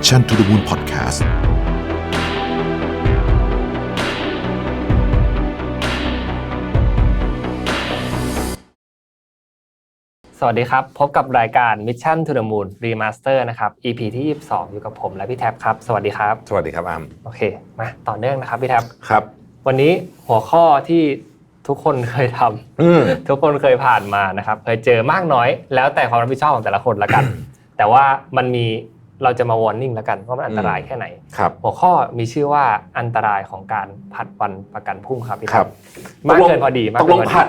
Mission to the Moon Podcast สวัสดีครับ พบกับรายการ Mission to the Moon Remaster นะครับ EP ที่ 22 อยู่กับผมและพี่แท็บครับ สวัสดีครับ สวัสดีครับอามโอเค มาต่อเนื่องนะครับพี่แท็บครับ วันนี้หัวข้อที่ทุกคนเคยทำอืมทุกคนเคยผ่านมานะครับ เคยเจอมากน้อย แล้วแต่ความรับผิดชอบของแต่ละคนละกัน แต่ว่ามันมี เราจะมา warning แล้วกันว่ามันอันตรายแค่ไหนครับหัวข้อมีชื่อว่าอันตรายของการผัดวันประกันพรุ่งครับพี่คแท็รับบมากเกินพอดีมากตกเกิลนงพอดีผัด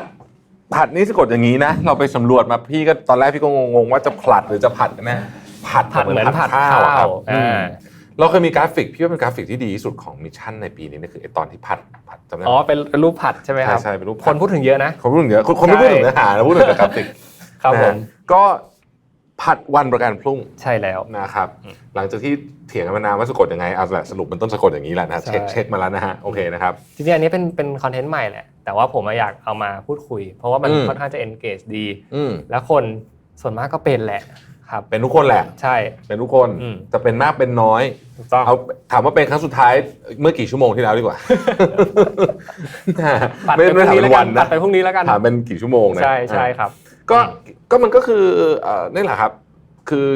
ผัดนี่สะกดอย่างนี้นะ เราไปสำรวจมาพี่ก็ตอนแรกพี่ก็งงๆว่าจะผลัดหรือจะผัดกันแน่ผัดผัดเหมือนผัดข้าอะครับวอือ่ามเราเคยมีกราฟิกพี่ว่าเป็นกราฟิกที่ดีที่สุดของมิชชั่นในปีนี้นี่คือไอ้ตอนที่ผัดผัดจำได้ไหอ๋มอเป็นรูปผัดใช่ไหมครับใช่ใช่เป็นรูปผัดคนพูดถึงเยอะนะคนพูดถึงเยอะคนคนไม่พูดถึงเนื้อหานะพูดถึงแต่กราฟิกครับนะผฮะมก็ ผัดวันประกันพรุ่งใช่แล้วนะครับอืมหลังจากที่เถียงกันมานานว่าสะกดยังไงเอาละสรุปมันต้นสะกดอย่างนี้แหละนะใช่เช็คเช็คมาแล้วนะฮะโอเคนะครับจริงๆอันนี้เป็นเป็นคอนเทนต์ใหม่แหละแต่ว่าผมอยากเอามาพูดคุย เพราะว่ามันอืมค่อนข้างจะ engage ดีอืมแล้วคนส่วนมากก็เป็นแหละครับเป็นทุกคนแหละใช่ เป็นทุกคนอืมแต่เป็นมากเป็นน้อยถูกต้องเอาถามว่าเป็นครั้งสุดท้ายเมื่อกี่ชั่วโมงที่แล้วดีกว่าปัดไม่ไปพไม่รุ่งถามนี้เป็แล้วนกัวันนปันะดไปพรุ่งนี้แล้วกันถามเป็นกี่ชั่วโมงนะใช่ใช่ครับ ก็อืมก็มันก็คือเอ่อนี่แหละครับ คือ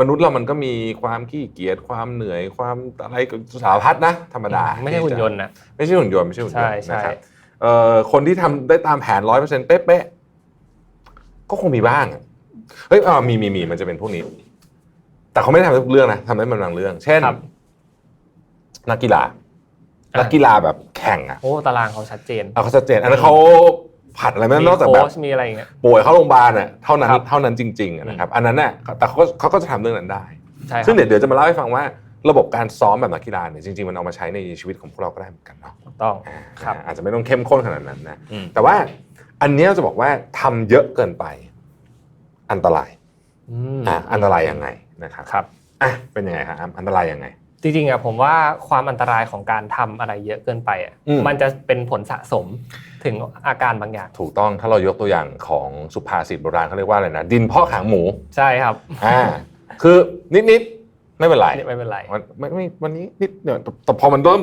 มนุษย์เรามันก็มีความขี้เกียจความเหนื่อยความอะไรสารพัดนะ ธรรมดาไม่ใช่หุ่นยนต์นะไม่ใช่หุ่นยนต์ไม่ใช่หุ่นยนต์ใช่ใช่นะครับเอ่อคนที่ทำได้ตามแผนร้อยเปอร์เซ็นต์เป๊ะๆก็คงมีบ้างอะเฮ้ยอ่ามีมีมีมันจะเป็นพวกนี้ แต่เขาไม่ได้ทำได้ทุกเรื่องนะทำได้บางเรื่อง เช่นครับนักกีฬาอะนักกีฬาแบบแข่งอะโอ้ตารางเขาชัดเจนเอาเขาชัดเจนอันนั้นเขา ผัดอะไรไม่ได้มีนอกจากโค้แบบชมีอะไรอย่างเงี้ยป่วยเข้าโรงพยาบาลอะเท่านั้นครับเท่านั้นจริงๆอะนะครับอันนั้นน่ะแต่เขาก็เขาก็จะทำเรื่องนั้นได้ใช่ครัซึ่บงเดี๋ยวเดี๋ยวจะมาเล่าให้ฟังว่าระบบการซ้อมแบบนักกีฬาเนี่ยจริงๆ มันเอามาใช้ในชีวิตของพวกเราก็ได้เหมือนกันเนาะถูกต้องอ่าครับอาจจะไม่ต้องเข้มข้นขนาดนั้นนะอืมแต่ว่าอันเนี้ยจะบอกว่าทำเยอะเกินไป อันตรายอืมอ่าอันตรายยังไงนะครับครับอะเป็นยังไงครับอันตรายยังไง จริงๆอะผมว่าความอันตรายของการทำอะไรเยอะเกินไปอะอืมมันจะเป็นผลสะสม ถึงอาการบางอย่าง ถูกต้องถ้าเรายกตัวอย่างของสุภาษิตโบราณเขาเรียกว่าอะไรนะ ดินพ่อกหางหมูใช่ครับอ่าคือนิดๆไม่เป็นไรไม่เป็นไรวันไม่ไม่วันนี้นิดเดียวแต่แต่พอมันเริ่ม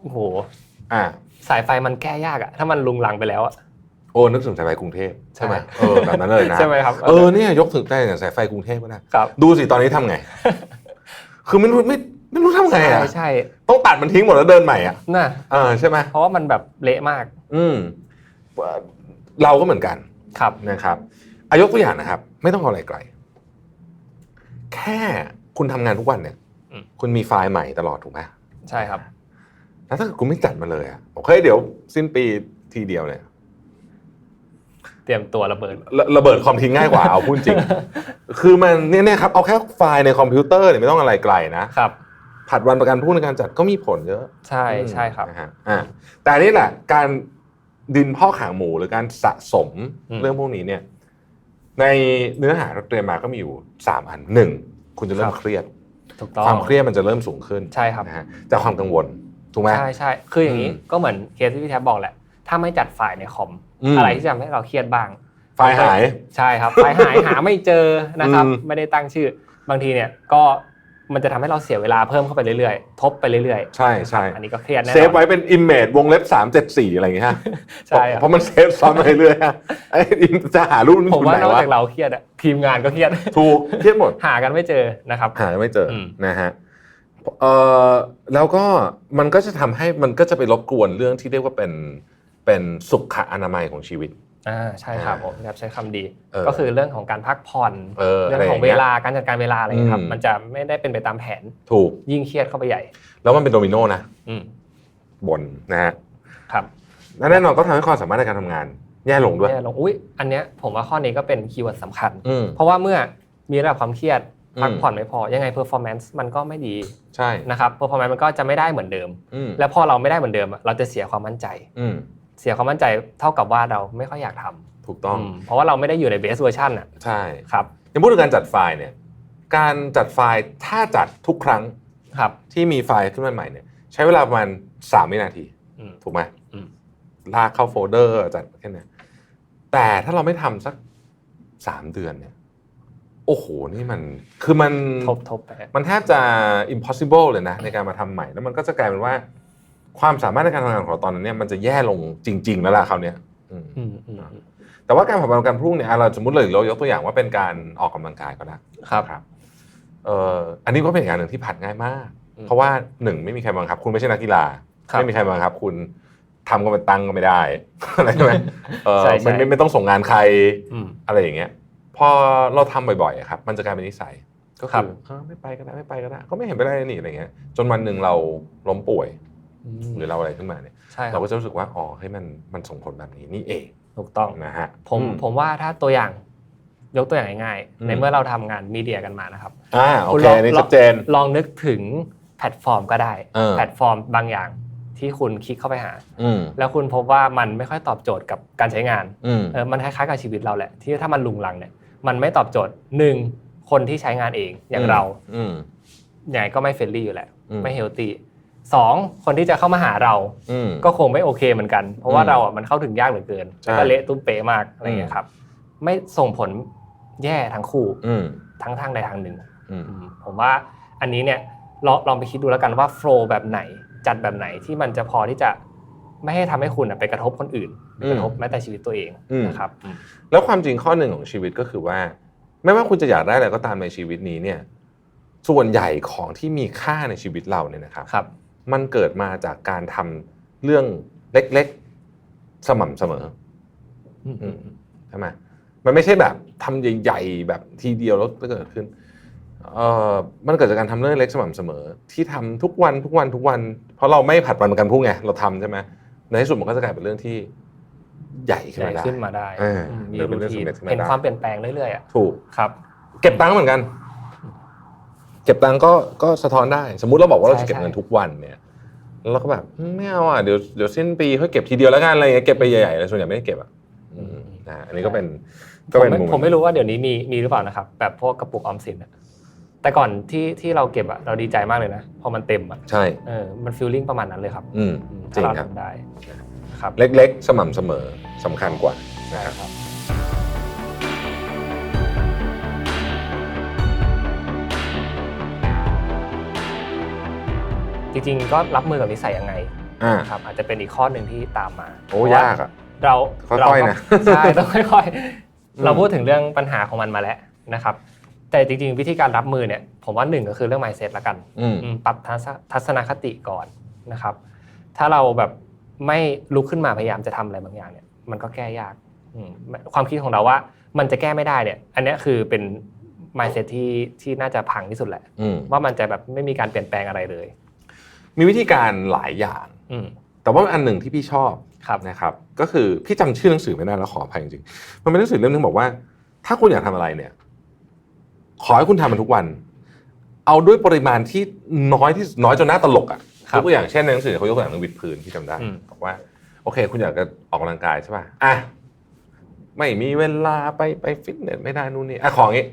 โอ้โหอ่าสายไฟมันแก้ยากอะถ้ามันลุงลังไปแล้วอะโอ้นึกถึงสายไฟกรุงเทพใช่ไหมใช่เออแบบนั้นเลยนะใช่ไหมครับเออเนี่ยยกถึงได้อย่างสายไฟกรุงเทพก็ได้ครับดูสิตอนนี้ทำไง คือไม่รู้ไม่ ไม่รู้ทำไงใช่อะใช่ต้องตัดมันทิ้งหมดแล้วเดินใหม่อะน่ะเออใช่ไหมเพราะว่ามันแบบเละมาก อืมเราก็เหมือนกันครับนะครับอายกตัวอย่างนะครับ ไม่ต้องเอาอะไรไกล แค่คุณทำงานทุกวันเนี่ยอืมคุณมีไฟล์ใหม่ตลอดถูกไหมใช่ครับ แล้วถ้าเกิดคุณไม่จัดมาเลยอะโอเคเดี๋ยว สิ้นปีทีเดียวเนี่ยเตรียมตัวระเบิดระระเบิดคอมทิ้งง่ายกว่าเอาพูดจริง คือมันเนี่ยเนี่ยครับเอาแค่ไฟล์ในคอมพิวเตอร์เนี่ยไม่ต้องอะไรไกลนะครับ ผัดวันประกันพรุ่งในการจัดก็มีผลเยอะใช่ใช่ครับนะฮะอ่าแต่อันนี่แหละ การดินพ่อกหางหมูหรือการสะสมอืมเรื่องพวกนี้เนี่ย ในเนื้อหาเราเตรียมมาก็มีอยู่สามอันหนึ่งคุณจะเริ่มเครียดถูกต้องความเครียดมันจะเริ่มสูงขึ้นใช่ครับนะฮะจากความกังวลถูกไหมใช่ใช่คืออย่างนี้อืมก็เหมือนเคสที่พี่แท็บบอกแหละ ถ้าไม่จัดไฟล์ในคอมอืมอะไรที่จะทำให้เราเครียดบ้าง ไฟล์หายใช่ครับไฟล์หายหาไม่เจอนะครับอืมไม่ได้ตั้งชื่อบางทีเนี่ยก็ มันจะทำให้เราเสียเวลาเพิ่มเข้าไปเรื่อยๆ ทบไปเรื่อยใช่ใช่ๆอันนี้ก็เครียดแน่นอนเซฟไว้เป็น image วงเล็บสามเจ็ดสี่อะไรอย่างเงี้ยฮะใช่ครับเพราะมันเซฟซ้อนไปเรื่อยๆฮะไอ้จะหารูปผมว่าไหนนอกวะจากเราเครียดอะทีมงานก็เครียด ถูกเครียดหมด หากันไม่เจอนะครับ หาไม่เจออมนะฮะเอ่อแล้วก็มันก็จะทำให้มันก็จะไปรบกวนเรื่องที่เรียกว่าเป็นเป็นสุขอนามัยของชีวิต อ่าใช่ครับอ่าผมแบบใช้คำดีเออก็คือเรื่องของการพักผ่อนเออเรื่องอะไรของย่เวงี้ยลาการจัดการเวลาอะไรอย่างเงี้ยครับอืมมันจะไม่ได้เป็นไปตามแผนถูกยิ่งเครียดเข้าไปใหญ่ แล้วมันเป็นโดมิโนนะอืมบนนะฮะครับและแน่นอนก็ทำให้ความสามารถในการทำงานแย่ลงด้วยแย่ลงอุ้ยอันเนี้ยผมว่าข้อนี้ก็เป็นคีย์เวิร์ดสำคัญอืมเพราะว่าเมื่อมีระดับความเครียดอืมพักผ่อนไม่พอยังไงเพอร์ฟอร์แมนซ์มันก็ไม่ดีใช่นะครับเพอร์ฟอร์แมนซ์มันก็จะไม่ได้เหมือนเดิมอืมและพอเราไม่ได้เหมือนเดิมอะเราจะเสียความมั่นใจอืม เสียความมั่นใจเท่ากับว่าเราไม่ค่อยอยากทำถูกต้องอืมเพราะว่าเราไม่ได้อยู่ในเบสเวอร์ชันอะใช่ครับยังพูดถึงการจัดไฟล์เนี่ย การจัดไฟล์ถ้าจัดทุกครั้งครับ ที่มีไฟล์ขึ้นมาใหม่เนี่ย ใช้เวลาประมาณสามวินาที อืม ถูกไหมอืม ลากเข้าโฟลเดอร์จัดแค่เนี้ยแต่ถ้าเราไม่ทำสักสามเดือนเนี่ย โอ้โห นี่มัน คือมัน ทบทบไป มันแทบจะ impossible เลยนะ ในการมาทำใหม่ แล้วมันก็จะกลายเป็นว่า ความสามารถในการทำงานของเราตอนนั้นเนี่ยมันจะแย่ลงจริง ๆ แล้วล่ะคราวเนี้ยอืมอืมอืมอืมแต่ว่าการผลักดันการพรุ่งเนี่ยอะเราสมมติเลยเรายกตัวอย่างว่าเป็นการออกกำลังกายก็ได้ครับครับเอ่ออันนี้ก็เป็นอย่างหนึ่งที่ผัดง่ายมากอืมเพราะว่าหนึ่งไม่มีใครบังคับ คุณไม่ใช่นักกีฬาครับไม่มีใครบังคับ คุณทำก็เป็นตังค์ก็ไม่ได้อะไรใช่ไหมเออใช่ใช่ไม่ไม่ไม่ต้องส่งงานใครอืมอะไรอย่างเงี้ยพอเราทำบ่อยๆอะครับ มันจะกลายเป็นนิสัยก็ครัคืบอเออไม่ไปก็ได้ไม่ไปก็ได้ก็ไม่เห็นเป็นไรนี่อะไรเงี้ยจนวันหนึ่งเราล้มป่วยอืม หรือเราอะไรขึ้นมาเนี่ยใช่คเรารับก็จะรู้สึกว่าอ๋อให้ยมันมันส่งผลแบบนี้นี่เองถูกต้อง นะฮะผมอื ผมว่าถ้าตัวอย่างยกตัวอย่างง่ายอืมๆในเมื่อเราทำงานมีเดียกันมานะครับ อ่าโอคุณเคลอง อันนี่ลองชัดเจน ลองนึกถึงแพลตฟอร์มก็ได้ เออ แพลตฟอร์มบางอย่างที่คุณคลิกเข้าไปหา อืมแล้วคุณพบว่ามันไม่ค่อยตอบโจทย์กับการใช้งานอืมเออมันคล้ายๆกับชีวิตเราแหละ ที่ถ้ามันลุงลังเนี่ยมันไม่ตอบโจทย์หนึ่งคนที่ใช้งานเองอย่างเราอืม ยังไงก็ไม่เฟรนลี่อยู่แหละ อืม ไม่เฮลตี้ สองคนที่จะเข้ามาหาเรา อืม ก็คงไม่โอเคเหมือนกัน เพราะว่าอืมเราอะมันเข้าถึงยากเหลือเกินใช่ แล้วก็เละตุ้มเป๊ะมากอะไรอย่างเงี้ยครับ ไม่ส่งผลแย่ทั้งคู่อืมทั้งทางใดทางหนึ่งอืมอืมผมว่าอันนี้เนี่ยลองลองไปคิดดูแล้วกันว่าโฟล์แบบไหนจัดแบบไหนที่มันจะพอที่จะไม่ให้ทำให้คุณอะไปกระทบคนอื่นหรือมกระทบแม้แต่ชีวิตตัวเองอืม นะครับอืม แล้วความจริงข้อหนึ่งของชีวิตก็คือว่า ไม่ว่าคุณจะอยากได้อะไรก็ตามในชีวิตนี้เนี่ย ส่วนใหญ่ของที่มีค่าในชีวิตเราเนี่ยนะครับ ครับ มันเกิดมาจากการทำเรื่องเล็กๆ สม่ำเสมออืมอืมใช่ไหมมันไม่ใช่แบบทำใหญ่ๆแบบทีเดียวแล้วเกิดขึ้นเอ่อมันเกิดจากการทำเรื่องเล็กสม่ำเสมอ ที่ทำทุกวันทุกวันทุกวัน เพราะเราไม่ผัดวันประกันพรุ่งไงเราทำใช่ไหมในที่สุดมันก็จะกลายเป็นเรื่องที่ใหญ่ขึ้นใหญ่มาได้ขึ้นมาได้เออมมีหรือเป็รูนเรื่องทีนสำเร็จขึ้นมาเห็นได้ความเปลี่ยนแปลงเรื่อยๆอะถูกครับ เก็บตังค์เหมือนกัน เก็บตังค์ก็ก็สะท้อนได้ สมมุติเราบอกว่าเราใช่จะเก็บใช่เงินทุกวันเนี่ยแล้วเราก็แบบอืมไม่เอาอะเดี๋ยวเดี๋ยวสิ้นปีค่อยเก็บทีเดียวแล้วกันอะไรเงี้ยเก็บไปใหญ่ๆเลยส่วนใหญ่ไม่ได้เก็บอะอืมนะอันนี้ก็เป็นก็ผมเป็นไม่มุมผมไม่รู้ว่าเดี๋ยวนี้มีมีหรือเปล่านะครับ แบบพวกกระปุกออมสินอะแต่ก่อนที่ที่เราเก็บอะเราดีใจมากเลยนะพอมันเต็มอะใช่เออมันฟีลลิ่งประมาณนั้นเลยครับ อืมอืมจริถ้างเราครับทำได้ครับเล็กๆ สม่ำเสมอสำคัญกว่าใช่ครับ จริงๆ ก็รับมือกับนิสัยยังไงอ่าครับอาจจะเป็นอีกข้อหนึ่งที่ตามมาโอ้เพระว่ยากอะเราค่อยๆเราก็นะใช่ต้องค่อยอืมๆเราพูดถึงเรื่องปัญหาของมันมาแล้วนะครับ แต่จริงๆ วิธีการรับมือเนี่ยผมว่าหนึ่งก็คือเรื่อง mindset ละกันอืมอืมปรับทัศทัศนคติก่อนนะครับ ถ้าเราแบบไม่ลุกขึ้นมาพยายามจะทำอะไรบางอย่างเนี่ย มันก็แก้ยากอืมความคิดของเราว่ามันจะแก้ไม่ได้เนี่ย อันเนี้ยคือเป็น mindset ที่ที่น่าจะพังที่สุดแหละอืมว่ามันจะแบบไม่มีการเปลี่ยนแปลงอะไรเลย มีวิธีการหลายอย่างอืมแต่ว่าอันหนึ่งที่พี่ชอบครับนะครับ ก็คือพี่จำชื่อหนังสือไม่ได้แล้วขออภัยจริงๆมันเป็นหนังสือเล่มนึงบอกว่า ถ้าคุณอยากทำอะไรเนี่ย ขอให้คุณทำมันทุกวัน เอาด้วยปริมาณที่น้อยที่น้อยจนน่าตลกอะครับยกตัวอย่างเช่นในหนังสือเขายกตัวอย่างเรื่องวิดพื้นที่จำได้อืมบอกว่า โอเค คุณอยากจะออกกำลังกายใช่ป่ะอะไม่มีเวลาไปไปฟิตเนสไม่ได้นู่นนี่อะของงี้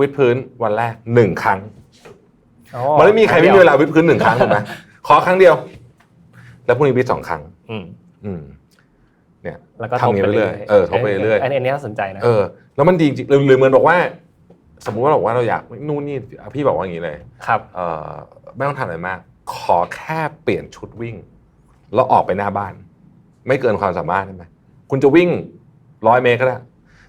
วิดพื้นวันแรกหนึ่งครั้งอ๋อ มันไม่มีใครไม่มีเวลาวิดพื้นหนึ่งครั้งถูกไหมขอครั้งเดียว แล้วพรุ่งนี้วิดสองครั้ง อืมอืมเนี่ยแล้วก็ทำอย่างนี้ไปเรื่อยเออทบไปเรื่อยอันนี้อันนี้น่าสนใจนะเออแล้วมันดีจริงหรือหรือเหมือนบอกว่า สมมุติว่าเราบอกว่าเราอยากนู่นนี่พี่บอกว่าอย่างนี้เลย ครับ เออไม่ต้องทำอะไรมาก ขอแค่เปลี่ยนชุดวิ่ง แล้วออกไปหน้าบ้าน ไม่เกินความสามารถใช่ไหมคุณจะวิ่งร้อยเมตรก็ได้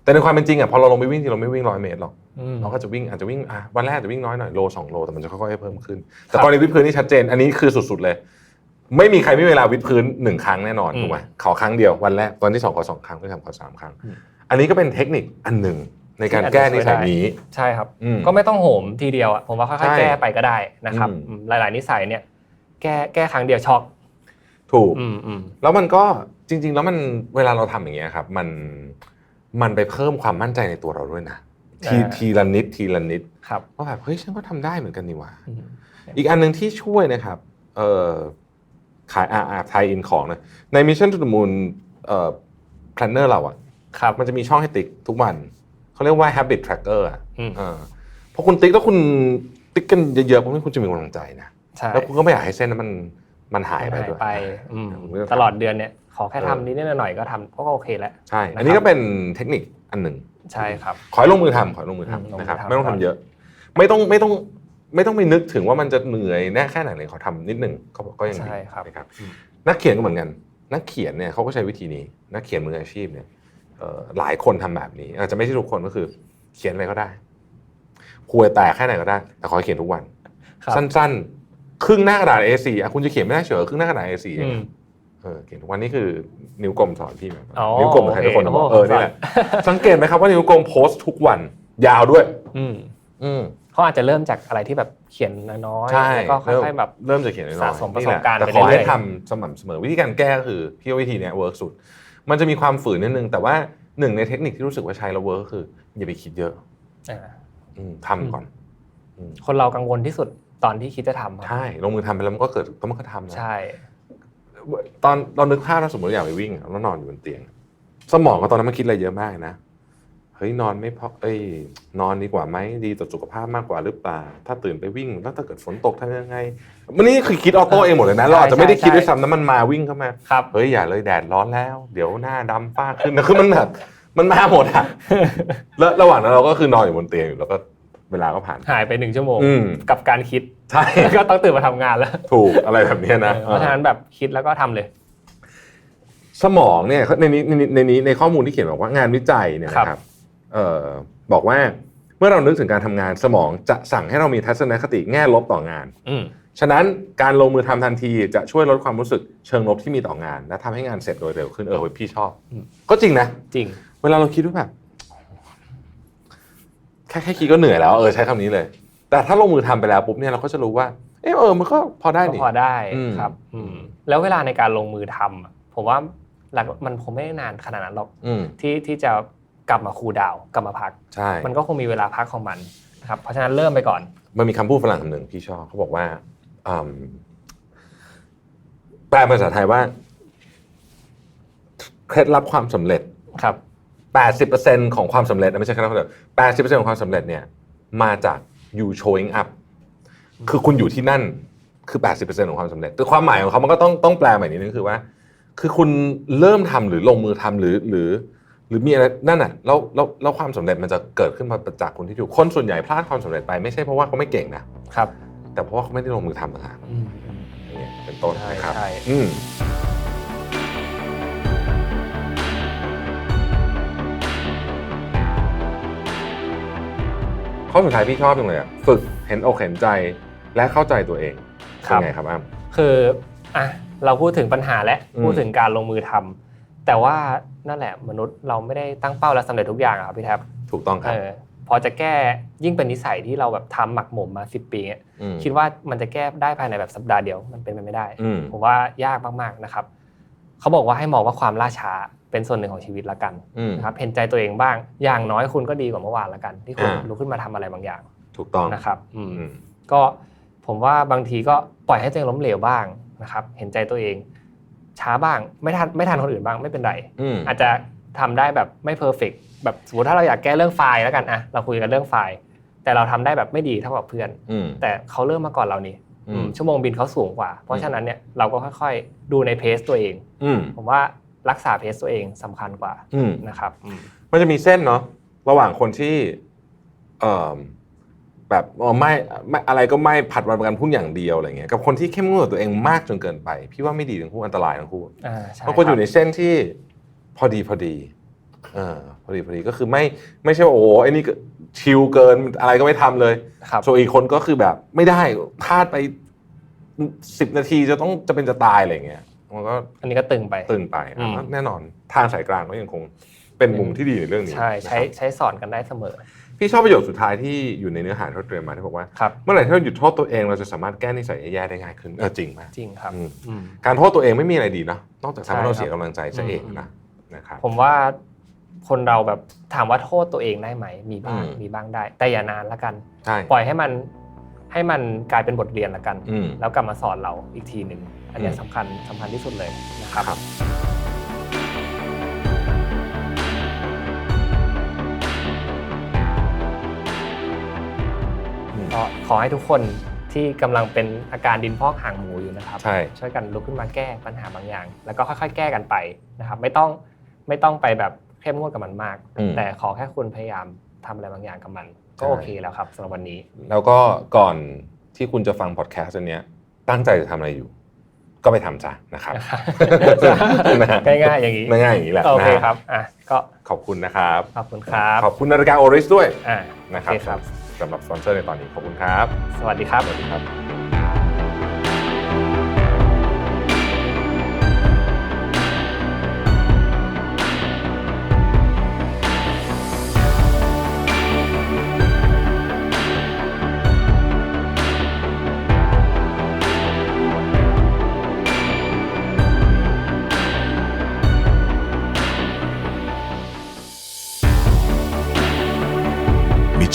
แต่ในความเป็นจริงอะพอเราลงไปวิ่งจริงเราไม่วิ่งร้อยเมตรหรอกอืมเราก็จะวิ่งอาจจะวิ่งอะวันแรกอาจจะวิ่งน้อยหน่อยโลสองโลแต่มันจะค่อยๆเพิ่มขึ้น แต่ครับกรณีวิดพื้นนี่ชัดเจนอันนี้คือสุดๆเลย ไม่มีใครไม่มีเวลาวิดพื้นหนึ่งครั้งแน่นอนอืมถูกไหมขอครั้งเดียววันแรกตอนที่สองขอสองครั้งที่สามขอสามครั้งอืมอันนี้ก็เป็นเทคนิคอันหนึ่งในการที่อาจจะแก้นิสัยช่วยได้นี้ใช่ครับอืมก็ไม่ต้องโหมทีเดียวอะผมว่าค่ใช่อยๆแก้ไปก็ได้นะครับอืมอืมหลายๆนิสัยเนี่ย แก้แก้ครั้งเดียวช็อกถูกอืมอืมแล้วมันก็จริง ๆ แล้วมันเวลาเราทำอย่างเงี้ยครับ มัน มันไปเพิ่มความมั่นใจในตัวเราด้วยนะทีทีละนิดทีละนิดครับว่าแบบเฮ้ยฉันก็ทำได้เหมือนกันนี่หว่าอืมอีกอันหนึ่งที่ช่วยนะครับเอ่อขายอาอาไทยอินของนะใน Mission to the Moon เอ่อ planner เราอะครับมันจะมีช่องให้ติ๊กทุกวันเขาเรียกว่า habit tracker อะอืมเออพอคุณติ๊กแล้วคุณติ๊กกันเยอะๆเพราะว่าคุณจะมีกำลังใจนะใช่แล้วคุณก็ไม่อยากให้เส้นนั้นมันมันหายไปหายด้วยไปอืมคุณก็ทำตลอดเดือนเนี่ย ขอแค่เออทำนิดๆหน่อยๆก็ทำก็โอเคแล้วใช่นะครับอันนี้ก็เป็นเทคนิคอันหนึ่งใช่ครับขอให้ลงมือทำขอให้ลงมืออืมลงมือทำนะครับทำไม่ต้องทำเยอะ ไม่ต้องไม่ต้องไม่ต้องไปนึกถึงว่ามันจะเหนื่อยแน่แค่ไหนเลยขอทำนิดหนึ่งก็ก็ยังดีใช่ครับนะครับอืมนักเขียนก็เหมือนกัน นักเขียนเนี่ยเขาก็ใช้วิธีนี้ นักเขียนมืออาชีพเนี่ยเอ่อหลายคนทำแบบนี้ อาจจะไม่ใช่ทุกคนก็คือ เขียนอะไรก็ได้คุยแตกแค่ไหนก็ได้ แต่ขอให้เขียนทุกวันครับสั้นๆ ครึ่งหน้ากระดาษ A4 อะคุณจะเขียนไม่ได้เฉยครึ่งหน้ากระดาษ A4 เองอืม เออเขียนทุกวันนี้คือนิ้วกลมสอนพี่มาอ๋อนิ้วกลมใครทุกคนโอเคบอกโอ้เออนี่แหละสังเกตไหมครับว่านิ้วกลมโพสต์ทุกวัน ยาวด้วย อืมอืมเขาอาจจะเริ่มจากอะไรที่แบบเขียนน้อยๆใช่แล้วก็ค่อยๆแบบเริ่มจากเขียนน้อยๆสะสมประสบนี่แหลการณ์แต่ไปขอให้เรื่อยๆทำสม่ำเสมอวิธีการแก้ก็คือพี่ว่าวิธีเนี้ยเวิร์กสุด มันจะมีความฝืนนิดนึงแต่ว่าหนึ่งในเทคนิคที่รู้สึกว่าใช้แล้วเวิร์กก็คือ อย่าไปคิดเยอะอ่าอืมทำก่อนคนเรากังวลที่สุดตอนที่คิดจะทำครับใช่ลงมือทำไปแล้วมันก็เกิดแล้วมันก็ทำนะใช่ ตอนเรานึกภาพถ้าสมมติอยากไปวิ่งแล้วนอนอยู่บนเตียง สมองก็ตอนนั้นมันคิดอะไรเยอะมากนะเฮ้ยนอนไม่พอเอ้ยนอนดีกว่าไหมดีต่อสุขภาพมากกว่าหรือเปล่า ถ้าตื่นไปวิ่งแล้วถ้าเกิดฝนตกทำยังไงมันนี่คือคิดออโต้เองหมดเลยนะเราอาจจะไม่ได้คิดด้วยซ้ำนะมันมาวิ่งเข้ามาครับเฮ้ยอย่าเลยแดดร้อนแล้ว เดี๋ยวหน้าดำฟ้าขึ้นนะคือมันแบบมันมาหมดอะแล้วระหว่างนั้นเราก็คือนอนอยู่บนเตียงอยู่แล้วก็ เวลาก็ผ่านหายไปหนึ่งชั่วโมงอืมกับการคิดใช่ก็ต้องตื่นมาทำงานแล้ว ถูกอะไรแบบเนี้ยนะเพราะฉะนั้นแบบคิดแล้วก็ทำเลย สมองเนี่ยในนี้ในนี้ในนี้ในข้อมูลที่เขียนบอกว่างานวิจัยเนี่ยนะคครัรับบเอ่อบอกว่าเมื่อเรานึกถึงการทำงานสมองจะสั่งให้เรามีทัศนคติแง่ลบต่องานอืมฉะนั้นการลงมือทำทันทีจะช่วยลดความรู้สึกเชิงลบที่มีต่องาน และทำให้งานเสร็จโดยเร็วขึ้นเออเฮ้ยพี่ชอบอืมก็จริงนะจริง เวลาเราคิดว่าแบบแค่แค่คิดก็เหนื่อยแล้วเออใช้คำนี้เลย แต่ถ้าลงมือทำไปแล้วปุ๊บเนี่ยเราก็จะรู้ว่าเออเออมันก็พอได้ก็นี่พอได้อืมครับอืมแล้วเวลาในการลงมือทำอะผมว่าหลักมันคงไม่ได้นานขนาดนั้นหรอกอืมที่ที่จะกลับมาคูลดาวน์กลับมาพักใช่มันก็คงมีเวลาพักของมันนะครับเพราะฉะนั้นเริ่มไปก่อน มันมีคำพูดฝรั่งคำหนึ่งพี่ชอบเขาบอกว่าอืมแปลเป็นภาษาไทยว่า เคล็ดลับความสำเร็จครับ 80%ของความสำเร็จนะไม่ใช่แค่นั้นเดียว80%ของความสำเร็จเนี่ยมาจาก you showing up คือคุณอยู่ที่นั่นคือ 80%ของความสำเร็จแต่ความหมายของเขามันก็ต้องต้องแปลใหม่นิดนึงคือว่า คือคุณเริ่มทำหรือลงมือทำหรือหรือ หรือมีอะไรนั่นน่ะแล้วแล้วแล้วความสำเร็จมันจะเกิดขึ้นมาจากคนที่อยู่คนส่วนใหญ่พลาดความสำเร็จไปไม่ใช่เพราะว่าเขาไม่เก่งนะครับ แต่เพราะว่าเขาไม่ได้ลงมือทำต่างหากอืมอย่างเงี้ยเป็นต้นใช่นะครับใช่อืม ข้อสุดท้ายพี่ชอบจังเลยอะฝึกเห็นอกเห็นใจและเข้าใจตัวเองครัเป็นบไงครับอ้ำคืออะเราพูดถึงปัญหาและอืมพูดถึงการลงมือทำแต่ว่านั่นแหละมนุษย์เราไม่ได้ตั้งเป้าและสำเร็จทุกอย่างอะครับพี่แท็บถูกต้องคเอรับอพอจะแก้ยิ่งเป็นนิสัยที่เราแบบทำหมักหมมมาสิปีเนี่ยมคิดว่ามันจะแก้ได้ภายในแบบสัปดาห์เดียวมันเป็นไปไม่ได้อืมผมว่ายากมากๆนะครับเขาบอกว่าให้มองว่าความล่าช้า เป็นส่วนหนึ่งของชีวิตละกันอืมนะครับเห็นใจตัวเองบ้าง อย่างน้อยคุณก็ดีกว่าเมื่อวานละกัน ที่คุณอ่าลุกขึ้นมาทำอะไรบางอย่าง ถูกต้องนะครับอืมอืมก็ผมว่าบางทีก็ปล่อยให้ตัวเองล้มเหลวบ้างนะครับ เห็นใจตัวเอง ช้าบ้างไม่ทันไม่ทันคนอื่นบ้างไม่เป็นไรอืมอาจจะทำได้แบบไม่เพอร์เฟกแบบสมมติถ้าเราอยากแก้เรื่องไฟล์แล้วกันอะเราคุยกันเรื่องไฟล์แต่เราทำได้แบบไม่ดีเท่ากับเพื่อนอืมแต่เขาเริ่มมาก่อนเรานี่อืมชั่วโมงบินเขาสูงกว่า เพราะฉะนั้นเนี่ยเราก็ค่อยๆ ดูในเพสตัวเองอืมผมว่า รักษาเพสตัวเองสำคัญกว่าอืม นะครับอืม มันจะมีเส้นเนาะระหว่างคนที่เอ่อแบบอ๋อไม่ไม่อะไรก็ไม่ผัดวันประกันพรุ่งอย่างเดียวอะไรเงี้ยกับคนที่เข้มงวดกับตัวเองมากจนเกินไป พี่ว่าไม่ดีทั้งคู่อันตรายทั้งคู่อ่าใช่บางคนอยู่ในรับเส้นที่พอดีพอดีเออพอดีพอดีก็คือไม่ไม่ใช่ว่าโอ้โหไอ้นี่ก็ชิลเกินอะไรก็ไม่ทำเลย ครับ ส่วนอีกคนก็คือแบบไม่ได้พลาดไปสิบนาทีจะต้องจะเป็นจะตายอะไรเงี้ย มันก็อันนี้ก็ตึงไปตึงไปอืมแน่นอนทางสายกลางก็ยังคงเป็นมุมที่ดีในเรื่องนี้ใช่ใช้นะครับใช้สอนกันได้เสมอ พี่ชอบประโยคสุดท้ายที่อยู่ในเนื้อหาที่เราเตรียมมาที่บอกว่าครับเมื่อไหร่ที่เราหยุดโทษตัวเองเราจะสามารถแก้นิสัยแย่ๆได้ง่ายขึ้นเออจริงมากจริงครับอืมอืมการโทษตัวเองไม่มีอะไรดีเนอะนอกจากทำให้เราใช่ครับเสียกำลังใจซะเองอืมนะนะครับผมว่าคนเราแบบถามว่าโทษตัวเองได้ไหม มีบ้างอืมมีบ้างได้ แต่อย่านานละกันใช่ปล่อยให้มันให้มันกลายเป็นบทเรียนละกันอืมแล้วกลับมาสอนเราอีกทีหนึ่ง อันเนี้ยอืมสำคัญสำคัญที่สุดเลยนะครับครับก็ขอให้ทุกคนที่กำลังเป็นอาการดินพอกหางหมูอยู่นะครับใช่ช่วยกันลุกขึ้นมาแก้ปัญหาบางอย่าง แล้วก็ค่อยๆ แก้กันไปนะครับ ไม่ต้องไม่ต้องไปแบบเข้มงวดกับมันมากอืมแต่ขอแค่คุณพยายามทำอะไรบางอย่างกับมัน ก็ใช่โอเคแล้วครับสำหรับวันนี้ แล้วก็ก่อนที่คุณจะฟังพอดแคสต์อันเนี้ยตั้งใจจะทำอะไรอยู่ ก็ไปทำซะนะครับนะฮะง่ายๆอย่างนี้ง่ายๆอย่างนี้แหละโอเคนะฮะครับอะก็ขอบคุณนะครับ ขอบคุณครับ ขอบคุณนาฬิกาโอริสด้วยอ่านะครับโอเคครับสำหรับสปอนเซอร์ในตอนนี้ขอบคุณครับ สวัสดีครับสวัสดีครับ